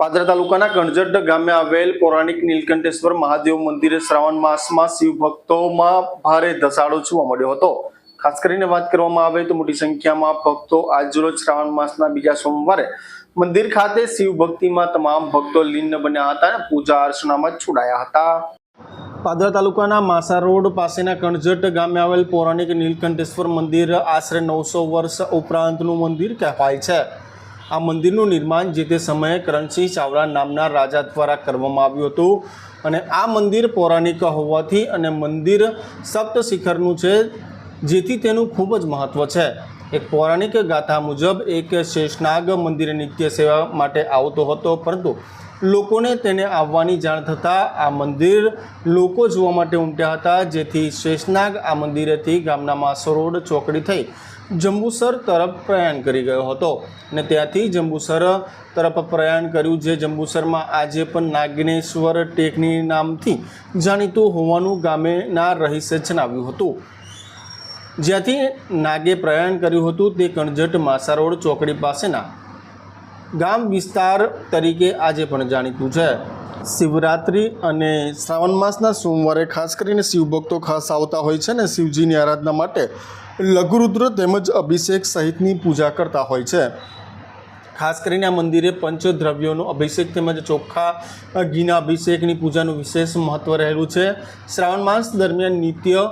પાદરા તાલુકાના કણજડ ગામે આવેલ પૌરાણિક નીલકંઠેશ્વર મહાદેવ મંદિરે શ્રાવણ માસમાં શિવ ભક્તોમાં ભારે ધસાડો જોવા મળ્યો હતો. ખાસ કરીને વાત કરવામાં આવે તો મોટી સંખ્યામાં ભક્તો આજરોજ શ્રાવણ માસના બીજા સોમવારે મંદિર ખાતે શિવ ભક્તિમાં તમામ ભક્તો લીન બન્યા હતા અને પૂજા અર્ચનામાં જોડાયા હતા. પાદરા તાલુકાના માસા રોડ પાસેના કણજટ ગામે આવેલ પૌરાણિક નીલકંઠેશ્વર મંદિર આશરે નવસો વર્ષ ઉપરાંતનું મંદિર કહેવાય છે. આ મંદિરનું નિર્માણ જે તે સમયે કરણસિંહ ચાવડા નામના રાજા દ્વારા કરવામાં આવ્યું હતું. અને આ મંદિર પૌરાણિક હોવાથી અને મંદિર સપ્ત શિખરનું છે, જેથી તેનું ખૂબ જ મહત્ત્વ છે. એક પૌરાણિક ગાથા મુજબ એક શેષનાગ મંદિરે નિત્ય સેવા માટે આવતો હતો, પરંતુ લોકોને તેને આવવાની જાણ થતાં આ મંદિર લોકો જોવા માટે ઉમટ્યા હતા, જેથી શેષનાગ આ મંદિરેથી ગામના માસો રોડ ચોકડી થઈ જંબુસર તરફ પ્રયાણ કરી ગયો હતો. અને ત્યાંથી જંબુસર તરફ પ્રયાણ કર્યું, જે જંબુસરમાં આજે પણ નાગિનેશ્વર ટેકની નામથી જાણીતું હોવાનું ગામેના રહીશે જણાવ્યું હતું. જ્યાંથી નાગે પ્રયાણ કર્યું હતું, તે કણજટ માસારોડ ચોકડી પાસેના ગામ વિસ્તાર તરીકે આજે પણ જાણીતું છે. શિવરાત્રિ અને શ્રાવણ માસના સોમવારે ખાસ કરીને શિવભક્તો ખાસ આવતા હોય છે ને શિવજીની આરાધના માટે લઘુરુદ્ર તેમજ અભિષેક સહિતની પૂજા કરતા હોય છે. ખાસ કરીને આ મંદિરે પંચદ્રવ્યોનો અભિષેક તેમજ ચોખ્ખા ઘીના અભિષેકની પૂજાનું વિશેષ મહત્ત્વ રહેલું છે. શ્રાવણ માસ દરમિયાન નિત્ય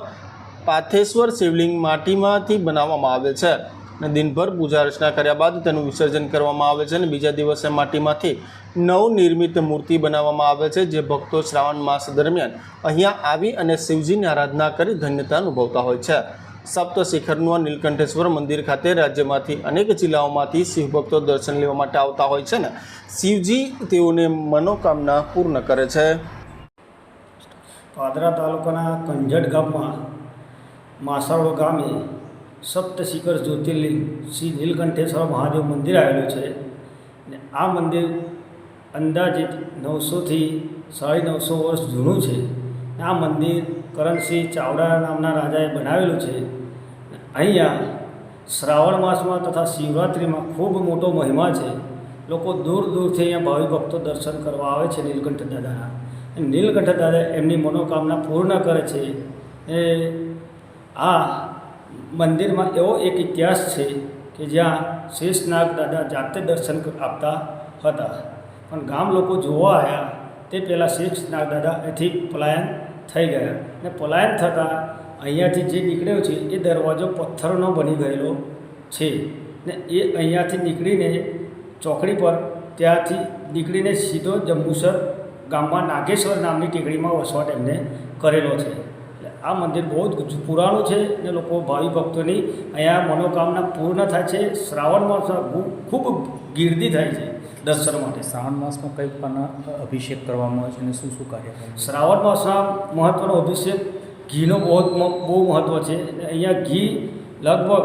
પાથેશ્વર શિવલિંગ માટીમાંથી બનાવવામાં આવે છે. અને દિનભર પૂજા અર્ચના કર્યા બાદ તેનું વિસર્જન કરવામાં આવે છે અને બીજા દિવસે માટીમાંથી નવનિર્મિત મૂર્તિ બનાવવામાં આવે છે જે ભક્તો શ્રાવણ માસ દરમિયાન અહીંયા આવી અને શિવજીની આરાધના કરી ધન્યતા અનુભવતા હોય છે. સપ્ત શિખરનું આ નીલકંઠેશ્વર મંદિર ખાતે રાજ્યમાંથી અનેક જિલ્લાઓમાંથી શિવભક્તો દર્શન લેવા માટે આવતા હોય છે ને શિવજી તેઓને મનોકામના પૂર્ણ કરે છે. પાદરા તાલુકાના કંજટ ગામમાં માસાળો ગામે સપ્ત શિખર જ્યોતિર્લિંગ શ્રી નીલકંઠેશ્વર મહાદેવ મંદિર આવેલું છે. ને આ મંદિર અંદાજિત નવસોથી સાડી નવસો વર્ષ જૂનું છે. આ મંદિર કરણસિંહ ચાવડા નામના રાજાએ બનાવેલું છે. અહીંયા શ્રાવણ માસમાં તથા શિવરાત્રિમાં ખૂબ મોટો મહિમા છે. લોકો દૂર દૂરથી અહીંયા ભાવિ ભક્તો દર્શન કરવા આવે છે નીલકંઠ દાદાના. નીલકંઠ દાદા એમની મનોકામના પૂર્ણ કરે છે. એ આ મંદિરમાં એવો એક ઇતિહાસ છે કે જ્યાં શેષનાગ દાદા જાતે દર્શન આપતા હતા. પણ ગામ લોકો જોવા આવ્યા તે પહેલાં શેષનાગ દાદા અહીંથી પલાયન થઈ ગયા. ને પલાયન થતાં અહીંયાથી જે નીકળ્યો છે એ દરવાજો પથ્થરનો બની ગયેલો છે. ને એ અહીંયાથી નીકળીને ચોકડી પર ત્યાંથી નીકળીને સીધો જંબુસર ગામમાં નાગેશ્વર નામની ટેકડીમાં વસવાટ એમને કરેલો છે. આ મંદિર બહુ જ પુરાણું છે ને લોકો ભાવિ ભક્તોની અહીંયા મનોકામના પૂર્ણ થાય છે. શ્રાવણ માસમાં ખૂબ ગીર્દી થાય છે દર્શન માટે. શ્રાવણ માસમાં કઈ પણ અભિષેક કરવામાં આવે છે અને શું શું કાર્ય શ્રાવણ માસમાં મહત્ત્વનો અભિષેક ઘીનો બહુ બહુ મહત્ત્વ છે. અહીંયા ઘી લગભગ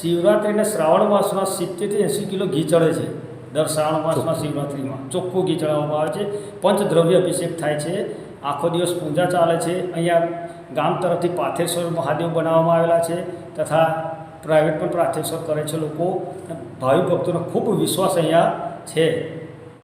શિવરાત્રિને શ્રાવણ માસમાં સિત્તેરથી એંસી કિલો ઘી ચડે છે. દર શ્રાવણ માસમાં શિવરાત્રિમાં ચોખ્ખું ઘી ચડાવવામાં આવે છે. પંચદ્રવ્ય અભિષેક થાય છે. આખો દિવસ પૂજા ચાલે છે. અહીંયા ગામ તરફથી પાથેશ્વર મહાદેવ બનાવવામાં આવેલા છે તથા પ્રાઇવેટ પણ પ્રાથેશ્વર કરે છે લોકો. ભાવિ ભક્તોનો ખૂબ વિશ્વાસ અહીંયા છે.